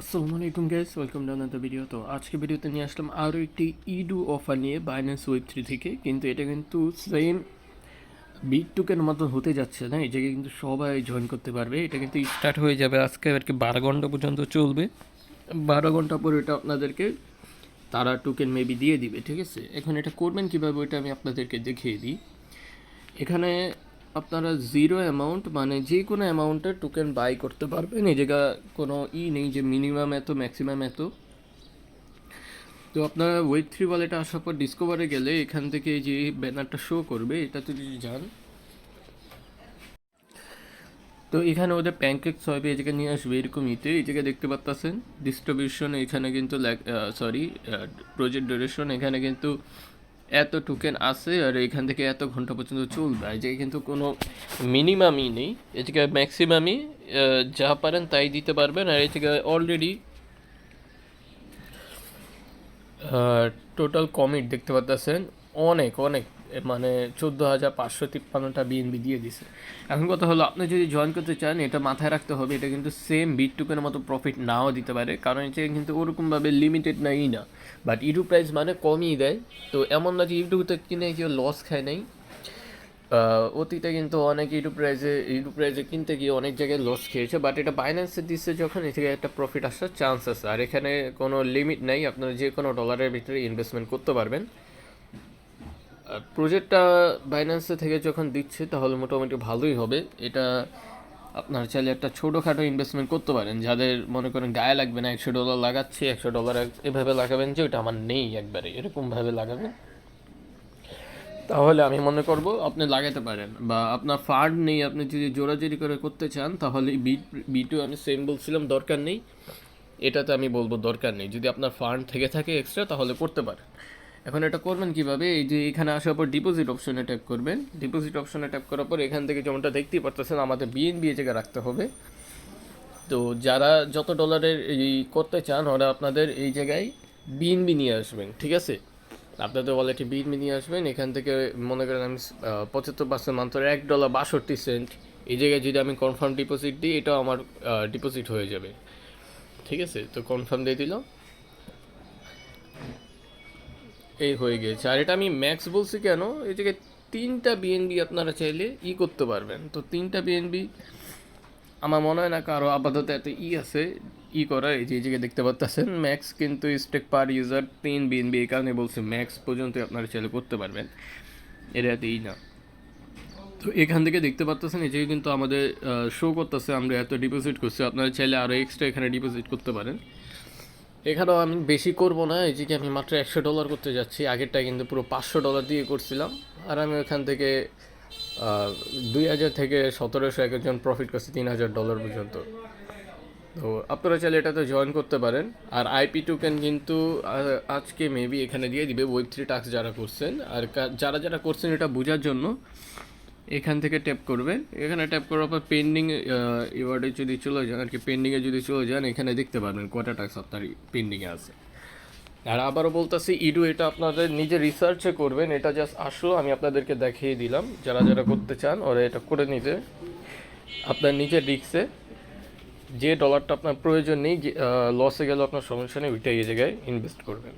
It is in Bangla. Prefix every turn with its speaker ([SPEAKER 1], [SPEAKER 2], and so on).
[SPEAKER 1] আসসালামু আলাইকুম guys welcome down the video তো আজকে ভিডিওতে নিয়ে আসলাম আরও একটি ইডু অফার নিয়ে বাইন্যান্স ওয়েব থ্রি থেকে। কিন্তু এটা কিন্তু সেম বিট টুকের মতো হতে যাচ্ছে না, এই কিন্তু সবাই জয়েন করতে পারবে। এটা কিন্তু স্টার্ট হয়ে যাবে আজকে আর কি বারো ঘণ্টা পর্যন্ত চলবে। বারো ঘণ্টা পর এটা আপনাদেরকে তারা টোকেন মেবি দিয়ে দিবে, ঠিক আছে? এখন এটা করবেন কীভাবে, ওইটা আমি আপনাদেরকে দেখিয়ে দিই। এখানে আপনারা জিরো অ্যামাউন্ট মানে যে কোনো অ্যামাউন্টের টোকেন বাই করতে পারবেন। এই জায়গা কোনো ই নেই যে মিনিমাম এত ম্যাক্সিমাম এত। তো আপনারা ওয়েব থ্রি ওয়ালেটে আসার পর ডিসকভারে গেলে এখান থেকে যে ব্যানারটা শো করবে, এটাতে যদি যান। তো এখানে ওদের প্যানকেক সবে এই জায়গায় নিয়ে আসবে এরকম ইতে। এই জায়গায় দেখতে পাচ্ছেন ডিস্ট্রিবিউশন এখানে কিন্তু সরি প্রজেক্ট ডিউরেশন এখানে কিন্তু এত টোকেন আছে আর এখান থেকে এত ঘণ্টা পর্যন্ত চলবে জায়গায় কিন্তু কোনো মিনিমামই নেই। এদিকে ম্যাক্সিমামই যা পারেন তাই দিতে পারবেন। আর এদিকে অলরেডি টোটাল কমিট দেখতে পাচ্ছেন অনেক অনেক। মানে চোদ্দ হাজার পাঁচশো তিপ্পান্নটা বিএনবি দিয়ে দিছে। এখন কথা হলো, আপনি যদি জয়েন করতে চান, এটা মাথায় রাখতে হবে, এটা কিন্তু সেম বিট টুকের মতো প্রফিট নাও দিতে পারে, কারণ এটা কিন্তু ওরকমভাবে লিমিটেড নাই না। বাট ইউটু প্রাইস মানে কমই দেয়। তো এমন না যে ইউটিউবতে কিনে কেউ লস খায় নাই। অতীতে কিন্তু অনেক ইউটিউব প্রাইজে ইউটিউব প্রাইজে কিনতে গিয়ে অনেক জায়গায় লস খেয়েছে বাট এটা বাইন্যান্সে দিচ্ছে যখন এ থেকে একটা প্রফিট আসার চান্স আছে। আর এখানে কোনো লিমিট নেই, আপনারা যে কোনো ডলারের ভিতরে ইনভেস্টমেন্ট করতে পারবেন। প্রজেক্টটা বাইন্যান্সে থেকে যখন দিচ্ছে, তাহলে মোটামুটি ভালোই হবে। এটা আপনার চাইলে একটা ছোটোখাটো ইনভেস্টমেন্ট করতে পারেন। যাদের মনে করেন গায়ে লাগবে না, একশো ডলার লাগাচ্ছি, একশো ডলার এভাবে লাগাবেন যে ওটা আমার নেই একবারে এরকমভাবে লাগাবেন। তাহলে আমি মনে করব আপনি লাগাতে পারেন বা আপনার ফান্ড নেই, আপনি যদি জোরাজোরি করে করতে চান, তাহলে বি বি টু আমি সেম বলছিলাম, দরকার নেই। এটাতে আমি বলব দরকার নেই। যদি আপনার ফান্ড থেকে থাকে এক্সট্রা তাহলে করতে পারেন। এখন এটা করবেন কীভাবে? এই যে এখানে আসার পর ডিপোজিট অপশনে ট্যাপ করবেন। ডিপোজিট অপশনে ট্যাপ করার পর এখান থেকে যেমনটা দেখতেই পারতেছেন, আমাদের বিএনবি এ জায়গায় রাখতে হবে। তো যারা যত ডলারের এই করতে চান, ওরা আপনাদের এই জায়গায় বিএনবি নিয়ে আসবেন, ঠিক আছে? আপনাদের ওয়ালেটে বিএনবি নিয়ে আসবেন। এখান থেকে মনে করেন আমি পঁচাত্তর পার্সেন্ট মাত্র এক ডলার বাষট্টি সেন্ট এই জায়গায় যদি আমি কনফার্ম ডিপোজিট দিই, এটাও আমার ডিপোজিট হয়ে যাবে। ঠিক আছে? তো কনফার্ম দিয়ে দিলাম এই হয়ে গেছে আর এটা আমি ম্যাক্স বলছি কেন? এই জায়গায় তিনটা বিএনবি আপনারা চাইলে ই করতে পারবেন। তো তিনটা বিএনবি আমার মনে হয় না কারও আপাতত এত ই আছে, ই করা, এই যে জায়গায় দেখতে পাচ্ছেন ম্যাক্স কিন্তু স্টেক পার ইউজার তিন বিএনবি এই কারণে বলছে ম্যাক্স পর্যন্ত আপনারা চাইলে করতে পারবেন। এটা এত ই না। তো এখান থেকে দেখতে পাচ্ছেন এই যে কিন্তু আমাদের শো করতেছে, আমরা এত ডিপোজিট করছি। আপনারা চাইলে আরও এক্সট্রা এখানে ডিপোজিট করতে পারেন। এখানেও আমি বেশি করব না, এই যে কি আমি মাত্র একশো ডলার করতে যাচ্ছি আগেরটা কিন্তু পুরো পাঁচশো ডলার দিয়ে করছিলাম। আর আমি ওখান থেকে দুই হাজার থেকে সতেরোশো এক একজন প্রফিট করছি, তিন হাজার ডলার পর্যন্ত। তো আপনারা চাইলে এটাতে জয়েন করতে পারেন। আর আইপি টোকেন কিন্তু আজকে মেবি এখানে দিয়ে দিবে ওয়েব থ্রি টাস্ক যারা করছেন। আর যারা যারা করছেন এটা বোঝার জন্য এখান থেকে ট্যাপ করবেন। এখানে ট্যাপ করার পর পেন্ডিং এওয়ার্ডে যদি চলে যান, আর কি পেন্ডিংয়ে যদি চলে যান, এখানে দেখতে পারবেন কয়টা টাক্স আপনার পেন্ডিংয়ে আছে। আর আবারও বলতেছি, ইডু এটা আপনাদের নিজে রিসার্চে করবেন, এটা জাস্ট আসো আমি আপনাদেরকে দেখিয়ে দিলাম। যারা যারা করতে চান, ওরা এটা করে নিতে। আপনার নিজের রিক্সে যে ডলারটা আপনার প্রয়োজন নেই লসে গেলে আপনার সমস্যা নেই, ওইটাই এই জায়গায় ইনভেস্ট করবেন।